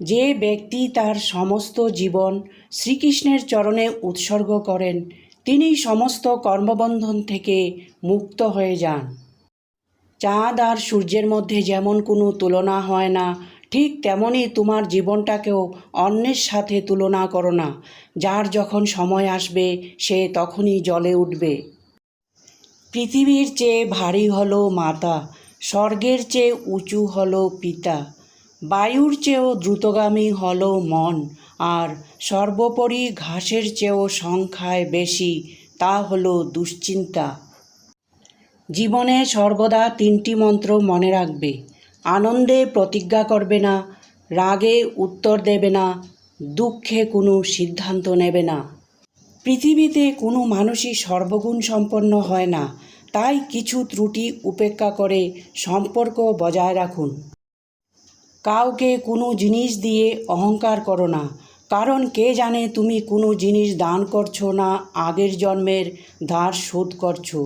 যে ব্যক্তি তার সমস্ত জীবন শ্রীকৃষ্ণের চরণে উৎসর্গ করেন তিনি সমস্ত কর্মবন্ধন থেকে মুক্ত হয়ে যান। চাঁদ আর সূর্যের মধ্যে যেমন কোনো তুলনা হয় না, ঠিক তেমনই তোমার জীবনটাকেও অন্যের সাথে তুলনা করো না, যার যখন সময় আসবে, সে তখনই জলে উঠবে। পৃথিবীর চেয়ে ভারী হলো মাতা, স্বর্গের চেয়ে উঁচু হলো পিতা বায়ুর চেয়েও দ্রুতগামী হলো মন, আর সর্বোপরি ঘাসের চেয়েও সংখ্যায় বেশি, তা হল দুশ্চিন্তা। জীবনে সর্বদা তিনটি মন্ত্র মনে রাখবে, আনন্দে প্রতিজ্ঞা করবে না, রাগে উত্তর দেবে না, দুঃখে কোনো সিদ্ধান্ত নেবে না। পৃথিবীতে কোনো মানুষই সর্বগুণ সম্পন্ন হয় না, তাই কিছু ত্রুটি উপেক্ষা করে সম্পর্ক বজায় রাখুন। কাউকে কোনো জিনিস দিয়ে অহংকার করো না। কারণ কে জানে তুমি কোনো জিনিস দান করছ না, আগের জন্মের ধার শোধ করছ।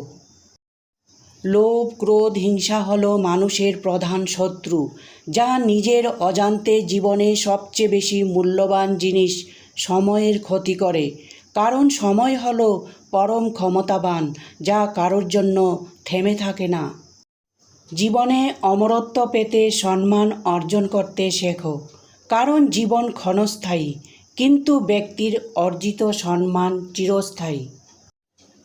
লোভ, ক্রোধ, হিংসা হলো মানুষের প্রধান শত্রু, যা নিজের অজান্তে জীবনে সবচেয়ে বেশি মূল্যবান জিনিস সময়ের ক্ষতি করে। কারণ সময় হলো পরম ক্ষমতাবান, যা কারোর জন্য থেমে থাকে না। জীবনে অমরত্ব পেতে সম্মান অর্জন করতে শেখো। কারণ জীবন ক্ষণস্থায়ী, কিন্তু ব্যক্তির অর্জিত সম্মান চিরস্থায়ী।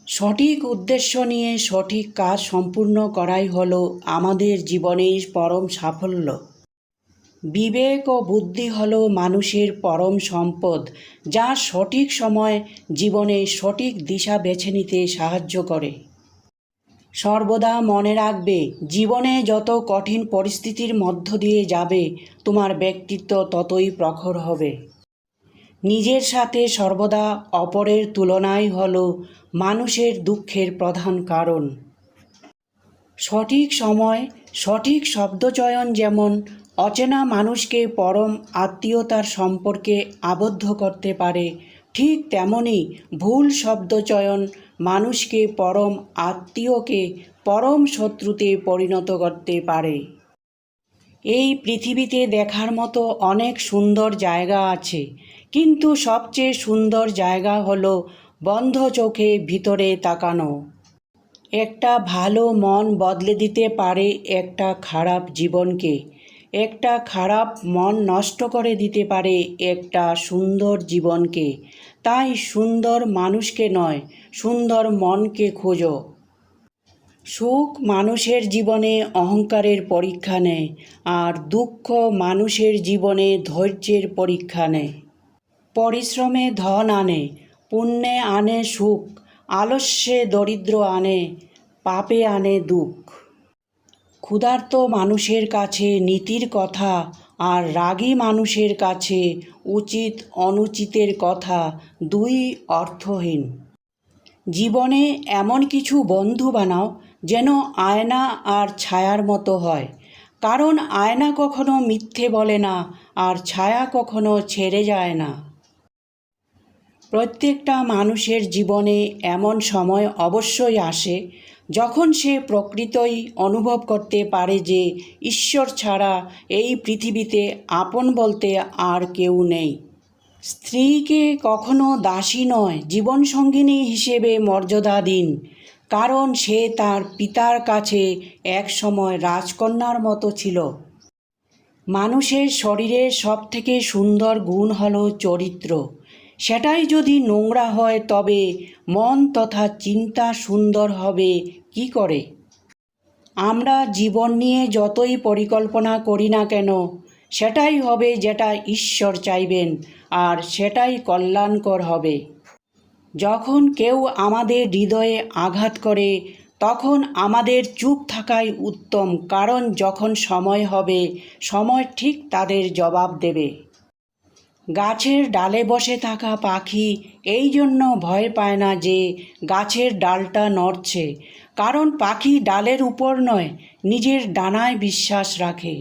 সঠিক উদ্দেশ্য নিয়ে সঠিক কাজ সম্পূর্ণ করাই হল আমাদের জীবনের পরম সাফল্য। বিবেক ও বুদ্ধি হল মানুষের পরম সম্পদ, যা সঠিক সময় জীবনে সঠিক দিশা বেছে নিতে সাহায্য করে। সর্বদা মনে রাখবে, জীবনে যত কঠিন পরিস্থিতির মধ্য দিয়ে যাবে, তোমার ব্যক্তিত্ব ততই প্রখর হবে। নিজের সাথে সর্বদা অপরের তুলনাই হল মানুষের দুঃখের প্রধান কারণ। সঠিক সময়, সঠিক শব্দচয়ন যেমন অচেনা মানুষকে পরম আত্মীয়তার সম্পর্কে আবদ্ধ করতে পারে ঠিক তেমনি ভুল শব্দচয়ন মানুষকে পরম আত্মীয়কে পরম শত্রুতে পরিণত করতে পারে। এই পৃথিবীতে দেখার মতো অনেক সুন্দর জায়গা আছে, কিন্তু সবচেয়ে সুন্দর জায়গা হলো বন্ধ চোখে ভিতরে তাকানো। একটা ভালো মন বদলে দিতে পারে একটা খারাপ জীবনকে, একটা খারাপ মন নষ্ট করে দিতে পারে একটা সুন্দর জীবনকে। তাই সুন্দর মানুষকে নয়, সুন্দর মনকে খোঁজো। সুখ মানুষের জীবনে অহংকারের পরীক্ষা নেয়, আর দুঃখ মানুষের জীবনে ধৈর্যের পরীক্ষা নেয়। পরিশ্রমে ধন আনে, পুণ্যে আনে সুখ, আলস্যে দরিদ্র আনে, পাপে আনে দুঃখ। ক্ষুধার্ত মানুষের কাছে নীতির কথা আর রাগী মানুষের কাছে উচিত অনুচিতের কথা দুই অর্থহীন। জীবনে এমন কিছু বন্ধু বানাও যেন আয়না আর ছায়ার মতো হয়। কারণ আয়না কখনো মিথ্যে বলে না আর ছায়া কখনো ছেড়ে যায় না। প্রত্যেকটা মানুষের জীবনে এমন সময় অবশ্যই আসে যখন সে প্রকৃতই অনুভব করতে পারে যে ঈশ্বর ছাড়া এই পৃথিবীতে আপন বলতে আর কেউ নেই। স্ত্রীকে কখনো দাসী নয়, জীবনসঙ্গিনী হিসেবে মর্যাদা দিন কারণ সে তার পিতার কাছে এক সময় রাজকন্যার মতো ছিল। মানুষের শরীরের সবথেকে সুন্দর গুণ হল চরিত্র। সেটাই যদি নোংরা হয়, তবে মন তথা চিন্তা সুন্দর হবে কি করে? আমরা জীবন নিয়ে যতই পরিকল্পনা করি না কেন, সেটাই হবে যেটা ঈশ্বর চাইবেন, আর সেটাই কল্যাণকর হবে। যখন কেউ আমাদের হৃদয়ে আঘাত করে, তখন আমাদের চুপ থাকাই উত্তম, কারণ যখন সময় হবে, সময় ঠিক তাদের জবাব দেবে। গাছের ডালে বসে থাকা পাখি এই জন্য ভয় পায় না যে গাছের ডালটা নড়ছে কারণ পাখি ডালের উপর নয়, নিজের ডানায় বিশ্বাস রাখে।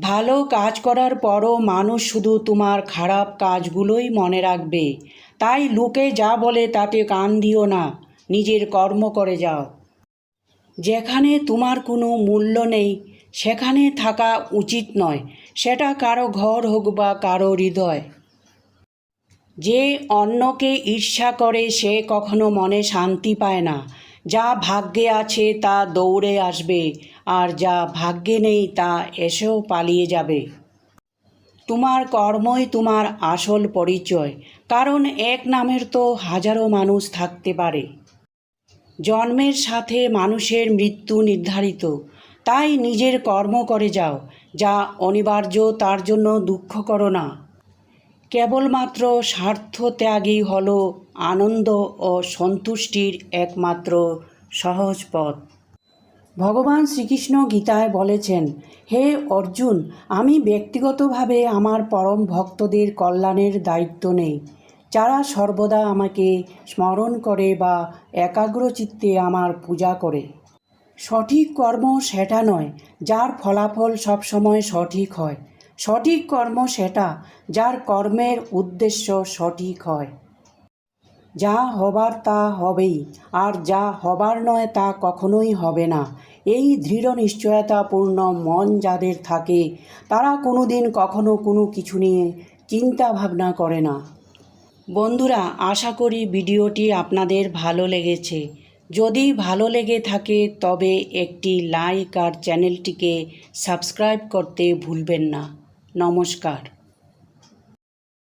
ভালো কাজ করার পরও মানুষ শুধু তোমার খারাপ কাজগুলোই মনে রাখবে। তাই লোকে যা বলে তাতে কান দিও না, নিজের কর্ম করে যাও। যেখানে তোমার কোনো মূল্য নেই, সেখানে থাকা উচিত নয়, সেটা কারও ঘর হোক বা কারও হৃদয়। যে অন্যকে ঈর্ষা করে সে কখনো মনে শান্তি পায় না যা ভাগ্যে আছে তা দৌড়ে আসবে, আর যা ভাগ্যে নেই তা এসেও পালিয়ে যাবে। তোমার কর্মই তোমার আসল পরিচয়, কারণ এক নামের তো হাজারো মানুষ থাকতে পারে। জন্মের সাথে মানুষের মৃত্যু নির্ধারিত, তাই নিজের কর্ম করে যাও, যা অনিবার্য তার জন্য দুঃখ করো না। কেবলমাত্র স্বার্থ ত্যাগই হল আনন্দ ও সন্তুষ্টির একমাত্র সহজ পথ। ভগবান শ্রীকৃষ্ণ গীতায় বলেছেন, হে অর্জুন, আমি ব্যক্তিগতভাবে আমার পরম ভক্তদের কল্যাণের দায়িত্ব নেই। যারা সর্বদা আমাকে স্মরণ করে বা একাগ্রচিত্তে আমার পূজা করে। সঠিক কর্ম সেটা নয়, যার ফলাফল সবসময় সঠিক হয়। সঠিক কর্ম সেটা, যার কর্মের উদ্দেশ্য সঠিক হয়। যা হবার তা হবেই, আর যা হবার নয় তা কখনোই হবে না। এই দৃঢ় নিশ্চয়তাপূর্ণ মন যাদের থাকে, তারা কোনো দিন কখনো কোনো কিছু নিয়ে চিন্তা ভাবনা করে না। বন্ধুরা, আশা করি ভিডিওটি আপনাদের ভালো লেগেছে। যদি ভালো লেগে থাকে, তবে একটি লাইক আর চ্যানেলটিকে সাবস্ক্রাইব করতে ভুলবেন না। নমস্কার।